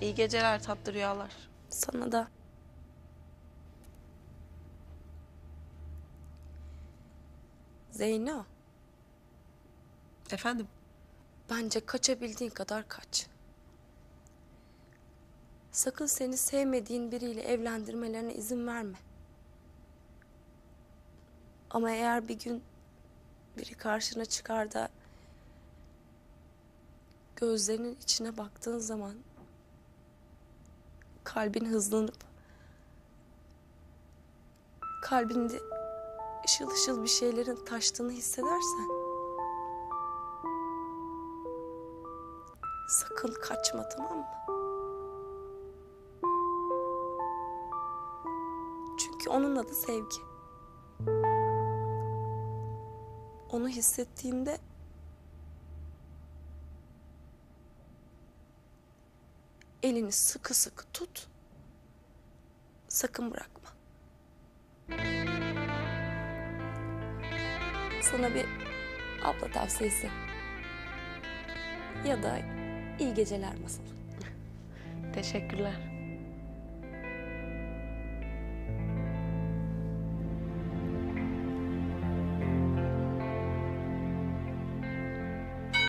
İyi geceler tatlı rüyalar. Sana da. Zeyno, Efendim? bence kaçabildiğin kadar kaç. Sakın seni sevmediğin biriyle evlendirmelerine izin verme. Ama eğer bir gün biri karşına çıkar da gözlerinin içine baktığın zaman kalbin hızlanıp kalbinde ışıl ışıl bir şeylerin taştığını hissedersen sakın kaçma tamam mı? Çünkü onun adı sevgi. Onu hissettiğinde elini sıkı sıkı tut. Sakın bırakma. Sana bir abla tavsiyesi. Ya da iyi geceler masalı. Teşekkürler.